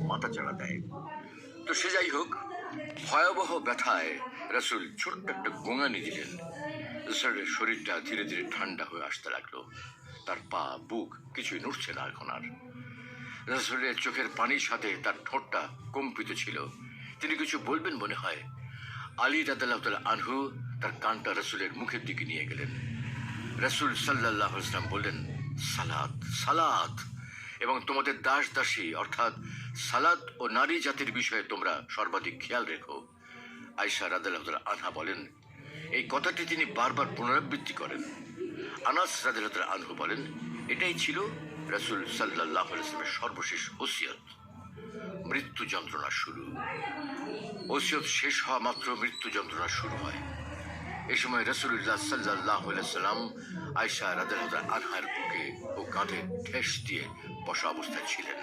মাথা চাড়া দেয়। তো সে যাই হোক, ভয়াবহ ব্যথায় রাসুল ছোট্ট একটা গোঙানি দিলেন। শরীরটা ধীরে ধীরে ঠান্ডা হয়ে আসতে লাগল। তার পা, বুক কিছুই নড়ছে না এখন আর। রাসুলের চোখের পানির সাথে তার ঠোঁটটা কম্পিত ছিল। তিনি কিছু বলবেন মনে হয়? আলী রাদাল্লাহ আনহু তার কানটা রসুলের মুখের দিকে নিয়ে গেলেন। রসুল সাল্লাহ ইসলাম বললেন, সালাত সালাত। এবং তোমাদের দাস দাসী, অর্থাৎ সালাদ ও নারী জাতির বিষয়ে তোমরা সর্বাধিক খেয়াল রেখো। আয়সা রাদাল্লাহ আনহা বলেন, এই কথাটি তিনি বারবার পুনরাবৃত্তি করেন। আনাস রাদিল্লাহ আনহু বলেন, এটাই ছিল রসুল সাল্লাহ ইসলামের সর্বশেষ হোসিয়ত মৃত্যু যন্ত্রণা শুরু। ওসিয়ত শেষ হওয়া মাত্র মৃত্যু যন্ত্রণা শুরু হয়। এ সময় রসুল্লাহ সাল্লাহ সাল্লাম আয়সা রাদাল্লাহ আনহার বুকে কাঁধে ঠেস দিয়ে বসা অবস্থায় ছিলেন।